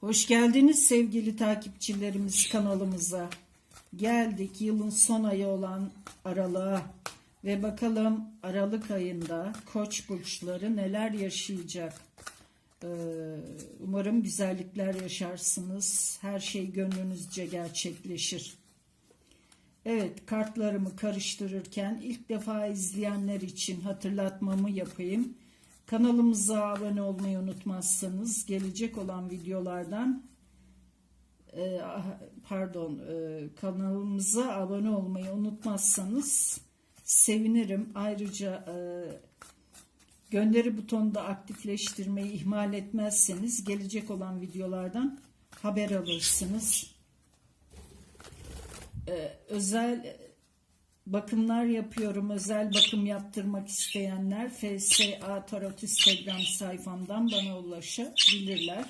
Hoş geldiniz sevgili takipçilerimiz kanalımıza. Geldik yılın son ayı olan Aralık'a ve bakalım Aralık ayında Koç burçları neler yaşayacak. Ee, umarım güzellikler yaşarsınız. Her şey gönlünüzce gerçekleşir. Evet kartlarımı karıştırırken ilk defa izleyenler için hatırlatmamı yapayım. Kanalımıza abone olmayı unutmazsanız gelecek olan videolardan e, pardon e, kanalımıza abone olmayı unutmazsanız sevinirim. Ayrıca e, gönderi butonunu da aktifleştirmeyi ihmal etmezseniz gelecek olan videolardan haber alırsınız. Özel bakımlar yapıyorum. Özel bakım yaptırmak isteyenler FSA Tarot Instagram sayfamdan bana ulaşabilirler.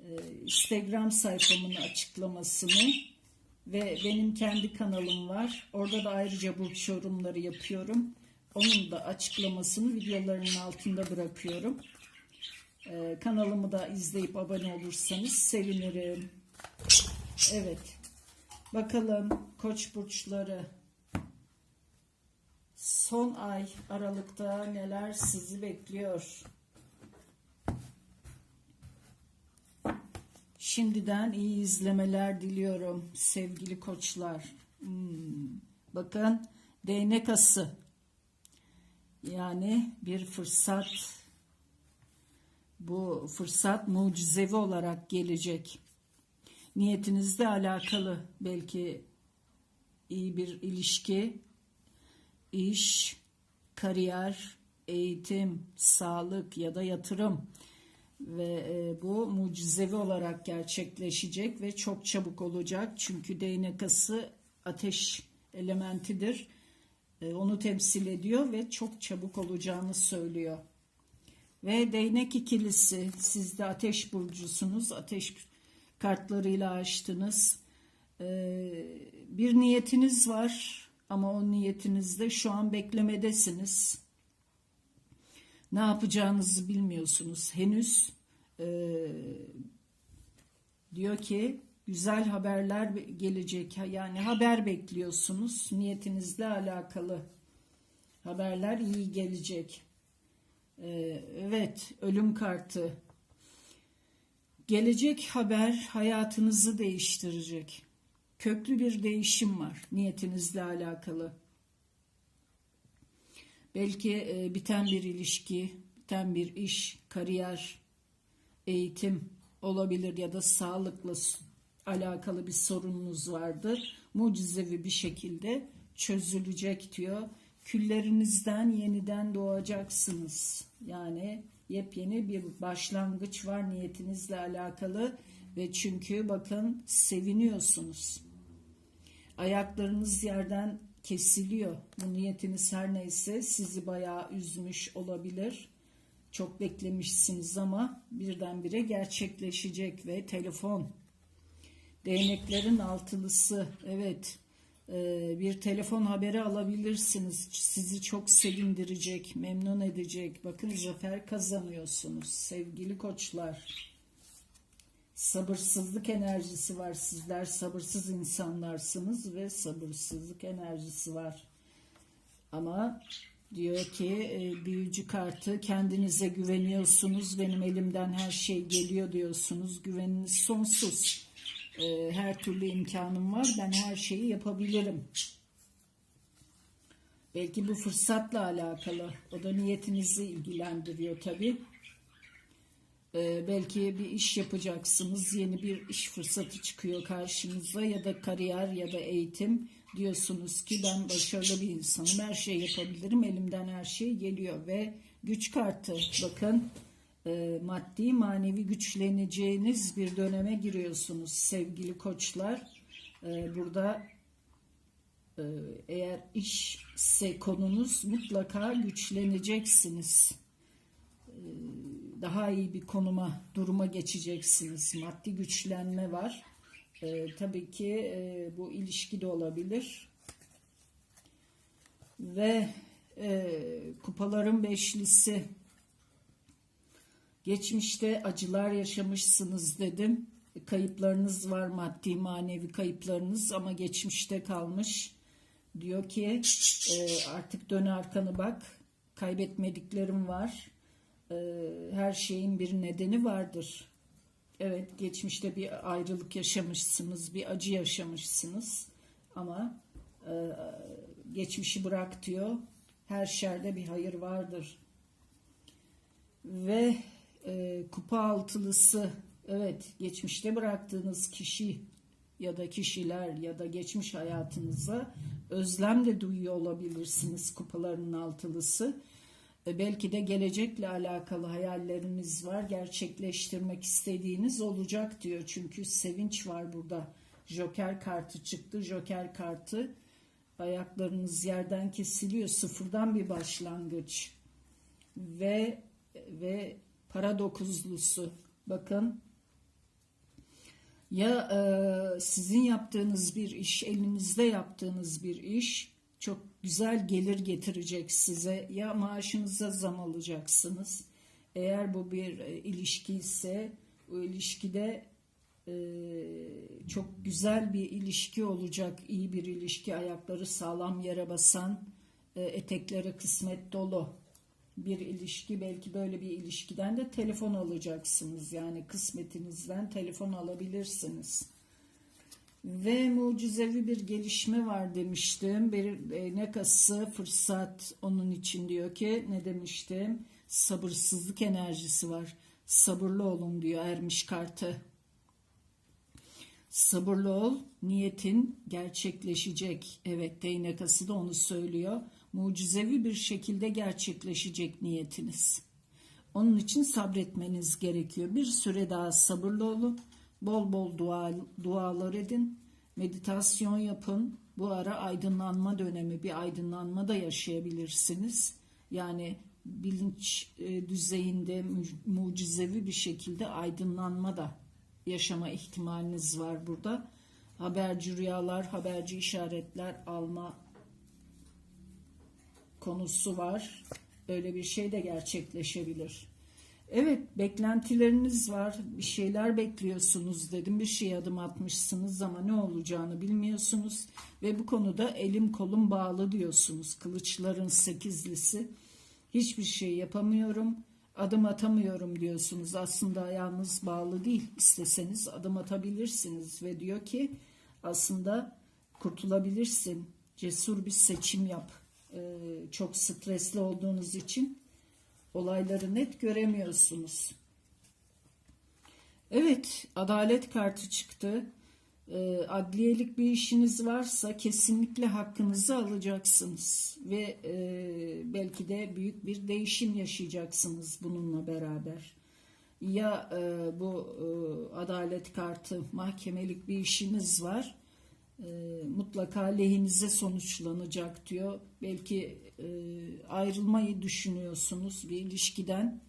Ee, Instagram sayfamın açıklamasını ve benim kendi kanalım var. Orada da ayrıca burç yorumları yapıyorum. Onun da açıklamasını videoların altında bırakıyorum. Ee, kanalımı da izleyip abone olursanız sevinirim. Evet. Bakalım koç burçları son ay Aralık'ta neler sizi bekliyor? Şimdiden iyi izlemeler diliyorum sevgili koçlar. Hmm, bakın değnek. Yani bir fırsat. Bu fırsat mucizevi olarak gelecek. Niyetinizle alakalı belki iyi bir ilişki, iş, kariyer, eğitim, sağlık ya da yatırım ve e, bu mucizevi olarak gerçekleşecek ve çok çabuk olacak. Çünkü değnek ası ateş elementidir. E, onu temsil ediyor ve çok çabuk olacağını söylüyor. Ve değnek ikilisi siz de ateş burcusunuz. Ateş kartlarıyla açtınız. E, bir niyetiniz var ama o niyetinizde şu an beklemedesiniz. Ne yapacağınızı bilmiyorsunuz henüz. Ee, diyor ki güzel haberler gelecek. Yani haber bekliyorsunuz. Niyetinizle alakalı haberler iyi gelecek. Ee, evet, ölüm kartı. Gelecek haber hayatınızı değiştirecek. Köklü bir değişim var niyetinizle alakalı. Belki e, biten bir ilişki, biten bir iş, kariyer, eğitim olabilir ya da sağlıkla alakalı bir sorununuz vardır. Mucizevi bir şekilde çözülecek diyor. Küllerinizden yeniden doğacaksınız. Yani yepyeni bir başlangıç var niyetinizle alakalı ve çünkü bakın seviniyorsunuz. Ayaklarınız yerden kesiliyor. Bu niyetiniz her neyse sizi bayağı üzmüş olabilir. Çok beklemişsiniz ama birdenbire gerçekleşecek ve telefon. Değneklerin altılısı. Evet. Ee, bir telefon haberi alabilirsiniz. Sizi çok sevindirecek, memnun edecek. Bakın zafer kazanıyorsunuz sevgili koçlar. Sabırsızlık enerjisi var. Sizler sabırsız insanlarsınız ve sabırsızlık enerjisi var. Ama diyor ki e, büyücü kartı kendinize güveniyorsunuz. Benim elimden her şey geliyor diyorsunuz. Güveniniz sonsuz. E, her türlü imkanım var. Ben her şeyi yapabilirim. Belki bu fırsatla alakalı. O da niyetinizi ilgilendiriyor tabii. Ee, belki bir iş yapacaksınız, yeni bir iş fırsatı çıkıyor karşınıza ya da kariyer ya da eğitim diyorsunuz ki ben başarılı bir insanım, her şey yapabilirim, elimden her şey geliyor ve güç kartı bakın e, maddi manevi güçleneceğiniz bir döneme giriyorsunuz sevgili koçlar. E, burada e, eğer işse konunuz mutlaka güçleneceksiniz. E, daha iyi bir konuma, duruma geçeceksiniz. Maddi güçlenme var. Tabii ki bu ilişki de olabilir. Ve kupaların beşlisi Geçmişte acılar yaşamışsınız dedim. Kayıplarınız var, maddi manevi kayıplarınız ama geçmişte kalmış. Diyor ki e, artık dön arkanı bak, kaybetmediklerim var. E, her şeyin bir nedeni vardır. Evet, geçmişte bir ayrılık yaşamışsınız, bir acı yaşamışsınız. Ama e, geçmişi bırak diyor. Her şerde bir hayır vardır. Ve e, kupa altılısı, evet geçmişte bıraktığınız kişi ya da kişiler ya da geçmiş hayatınıza özlem de duyuyor olabilirsiniz kupaların altılısı. E, belki de gelecekle alakalı hayalleriniz var. Gerçekleştirmek istediğiniz olacak diyor. Çünkü sevinç var burada. Joker kartı çıktı. Joker kartı ayaklarınız yerden kesiliyor. Sıfırdan bir başlangıç. Ve ve para dokuzlusu. Bakın ya e, sizin yaptığınız bir iş, elinizde yaptığınız bir iş çok güzel gelir getirecek size. Ya maaşınıza zam alacaksınız. Eğer bu bir e, ilişki ise o ilişkide e, çok güzel bir ilişki olacak. iyi bir ilişki, ayakları sağlam yere basan, e, etekleri kısmet dolu bir ilişki belki böyle bir ilişkiden de telefon alacaksınız. Yani kısmetinizden telefon alabilirsiniz. Ve mucizevi bir gelişme var demiştim. Bir e, ne kası fırsat onun için diyor ki ne demiştim? Sabırsızlık enerjisi var. Sabırlı olun diyor ermiş kartı. Sabırlı ol niyetin gerçekleşecek. Evet değnek da onu söylüyor mucizevi bir şekilde gerçekleşecek niyetiniz. Onun için sabretmeniz gerekiyor. Bir süre daha sabırlı olun. Bol bol dua, dualar edin. Meditasyon yapın. Bu ara aydınlanma dönemi, bir aydınlanma da yaşayabilirsiniz. Yani bilinç e, düzeyinde mucizevi bir şekilde aydınlanma da yaşama ihtimaliniz var burada. Haberci rüyalar, haberci işaretler alma konusu var. Öyle bir şey de gerçekleşebilir. Evet beklentileriniz var. Bir şeyler bekliyorsunuz dedim. Bir şey adım atmışsınız ama ne olacağını bilmiyorsunuz. Ve bu konuda elim kolum bağlı diyorsunuz. Kılıçların sekizlisi. Hiçbir şey yapamıyorum. Adım atamıyorum diyorsunuz. Aslında ayağınız bağlı değil. İsteseniz adım atabilirsiniz. Ve diyor ki aslında kurtulabilirsin. Cesur bir seçim yap çok stresli olduğunuz için olayları net göremiyorsunuz. Evet, adalet kartı çıktı. E, adliyelik bir işiniz varsa kesinlikle hakkınızı alacaksınız ve e, belki de büyük bir değişim yaşayacaksınız bununla beraber. Ya bu adalet kartı mahkemelik bir işiniz var e, mutlaka lehinize sonuçlanacak diyor. Belki e, ayrılmayı düşünüyorsunuz bir ilişkiden.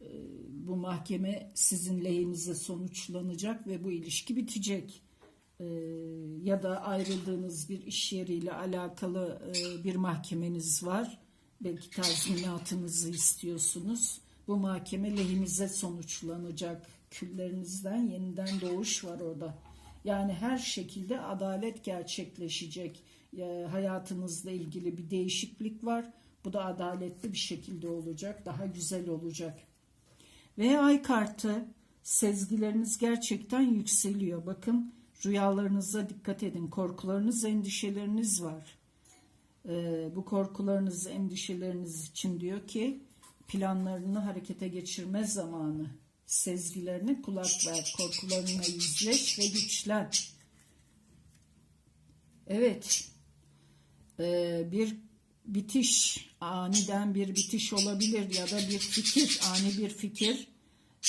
E, bu mahkeme sizin lehinize sonuçlanacak ve bu ilişki bitecek. Ya da ayrıldığınız bir iş yeriyle alakalı bir mahkemeniz var. Belki tazminatınızı istiyorsunuz. Bu mahkeme lehinize sonuçlanacak. Küllerinizden yeniden doğuş var orada yani her şekilde adalet gerçekleşecek. E, hayatınızla ilgili bir değişiklik var. Bu da adaletli bir şekilde olacak. Daha güzel olacak. Ve ay kartı sezgileriniz gerçekten yükseliyor. Bakın rüyalarınıza dikkat edin. Korkularınız, endişeleriniz var. Ee, bu korkularınız, endişeleriniz için diyor ki planlarını harekete geçirme zamanı sezgilerine kulak ver, korkularına yüzleş ve güçlen. Evet, ee, bir bitiş, aniden bir bitiş olabilir ya da bir fikir, ani bir fikir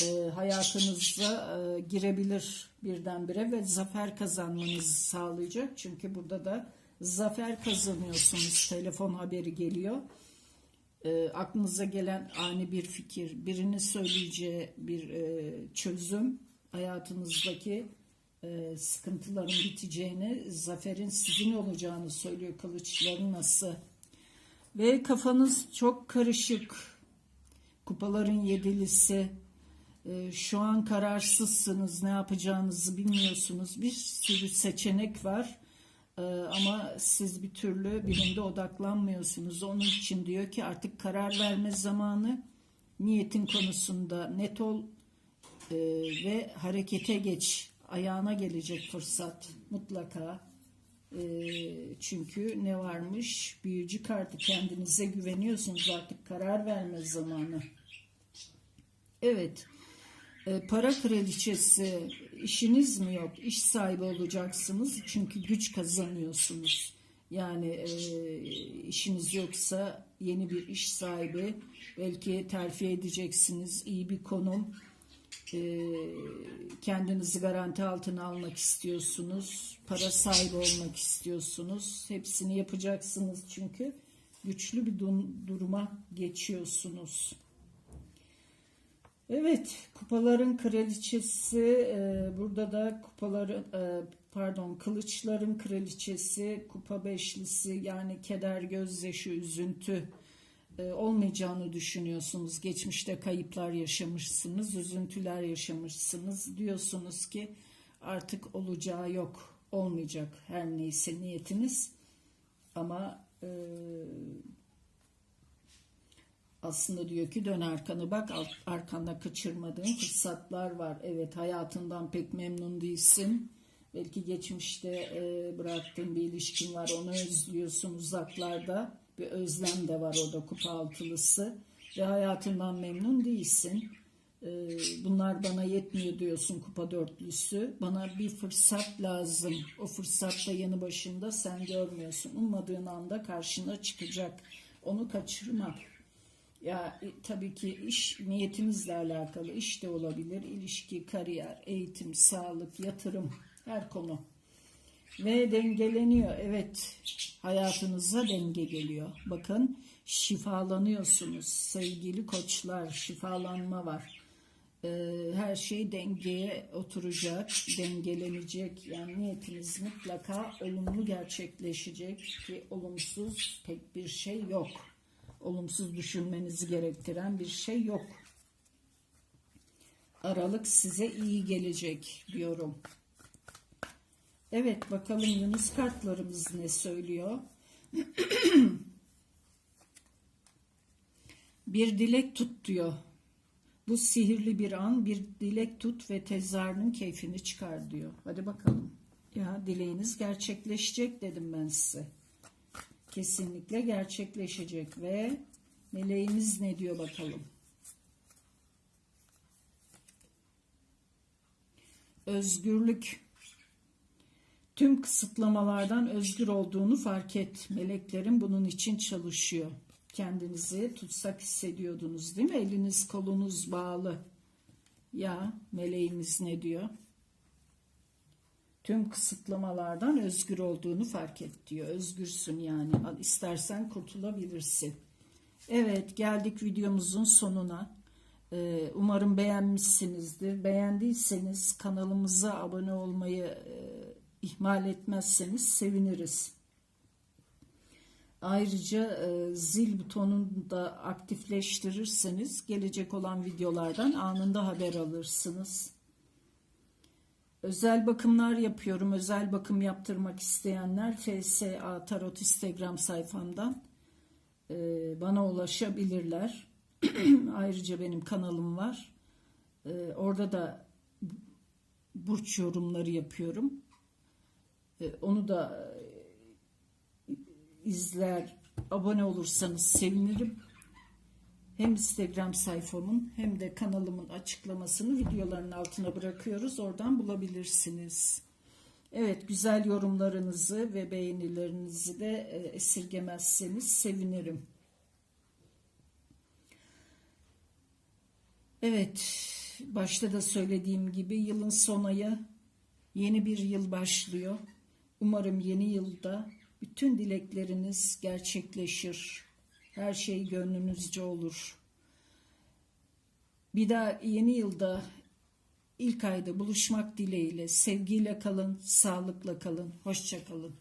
e, hayatınıza e, girebilir birdenbire ve zafer kazanmanızı sağlayacak. Çünkü burada da zafer kazanıyorsunuz. Telefon haberi geliyor e, aklınıza gelen ani bir fikir, birinin söyleyeceği bir e, çözüm, hayatınızdaki e, sıkıntıların biteceğini, zaferin sizin olacağını söylüyor kılıçların nasıl. Ve kafanız çok karışık. Kupaların yedilisi, Ee, Şu an kararsızsınız, ne yapacağınızı bilmiyorsunuz. Bir sürü seçenek var. Ee, Ama siz bir türlü birinde odaklanmıyorsunuz. Onun için diyor ki artık karar verme zamanı. Niyetin konusunda net ol ee, ve harekete geç. Ayağına gelecek fırsat mutlaka. Ee, çünkü ne varmış? Büyücü kartı kendinize güveniyorsunuz artık karar verme zamanı. Evet. Ee, para kraliçesi işiniz mi yok? İş sahibi olacaksınız çünkü güç kazanıyorsunuz. Yani e, işiniz yoksa yeni bir iş sahibi belki terfi edeceksiniz. iyi bir konum. Ee, kendinizi garanti altına almak istiyorsunuz. Para sahibi olmak istiyorsunuz. Hepsini yapacaksınız çünkü güçlü bir duruma geçiyorsunuz. Evet, kupaların kraliçesi e, burada da kupaların e, pardon kılıçların kraliçesi, kupa beşlisi yani keder, gözyaşı, üzüntü e, olmayacağını düşünüyorsunuz. Geçmişte kayıplar yaşamışsınız, üzüntüler yaşamışsınız. Diyorsunuz ki artık olacağı yok, olmayacak her neyse niyetiniz. Ama e, aslında diyor ki dön arkanı bak arkanda kaçırmadığın fırsatlar var. Evet hayatından pek memnun değilsin. Belki geçmişte e, bıraktığın bir ilişkin var onu özlüyorsun uzaklarda. Bir özlem de var orada kupa altılısı. Ve hayatından memnun değilsin. E, bunlar bana yetmiyor diyorsun kupa dörtlüsü. Bana bir fırsat lazım. O fırsat da yanı başında sen görmüyorsun. Ummadığın anda karşına çıkacak. Onu kaçırma. Ya e, tabii ki iş niyetinizle alakalı iş de olabilir. İlişki, kariyer, eğitim, sağlık, yatırım her konu. Ve dengeleniyor. Evet hayatınıza denge geliyor. Bakın şifalanıyorsunuz sevgili koçlar. Şifalanma var. Ee, her şey dengeye oturacak, dengelenecek. Yani niyetiniz mutlaka olumlu gerçekleşecek ki olumsuz pek bir şey yok. Olumsuz düşünmenizi gerektiren bir şey yok. Aralık size iyi gelecek diyorum. Evet bakalım Yunus kartlarımız ne söylüyor? bir dilek tut diyor. Bu sihirli bir an bir dilek tut ve tezahürünün keyfini çıkar diyor. Hadi bakalım. Ya dileğiniz gerçekleşecek dedim ben size. Kesinlikle gerçekleşecek ve meleğimiz ne diyor bakalım. Özgürlük. Tüm kısıtlamalardan özgür olduğunu fark et. Meleklerin bunun için çalışıyor. Kendinizi tutsak hissediyordunuz değil mi? Eliniz kolunuz bağlı. Ya meleğimiz ne diyor? Tüm kısıtlamalardan özgür olduğunu fark et diyor. Özgürsün yani. İstersen kurtulabilirsin. Evet geldik videomuzun sonuna. Ee, umarım beğenmişsinizdir. Beğendiyseniz kanalımıza abone olmayı e, ihmal etmezseniz seviniriz. Ayrıca e, zil butonunu da aktifleştirirseniz gelecek olan videolardan anında haber alırsınız. Özel bakımlar yapıyorum. Özel bakım yaptırmak isteyenler FSA Tarot Instagram sayfamdan e, bana ulaşabilirler. Ayrıca benim kanalım var. E, orada da burç yorumları yapıyorum. E, onu da izler, abone olursanız sevinirim. Hem Instagram sayfamın hem de kanalımın açıklamasını videoların altına bırakıyoruz. Oradan bulabilirsiniz. Evet güzel yorumlarınızı ve beğenilerinizi de e, esirgemezseniz sevinirim. Evet başta da söylediğim gibi yılın son ayı yeni bir yıl başlıyor. Umarım yeni yılda bütün dilekleriniz gerçekleşir. Her şey gönlünüzce olur. Bir daha yeni yılda ilk ayda buluşmak dileğiyle sevgiyle kalın, sağlıkla kalın, hoşça kalın.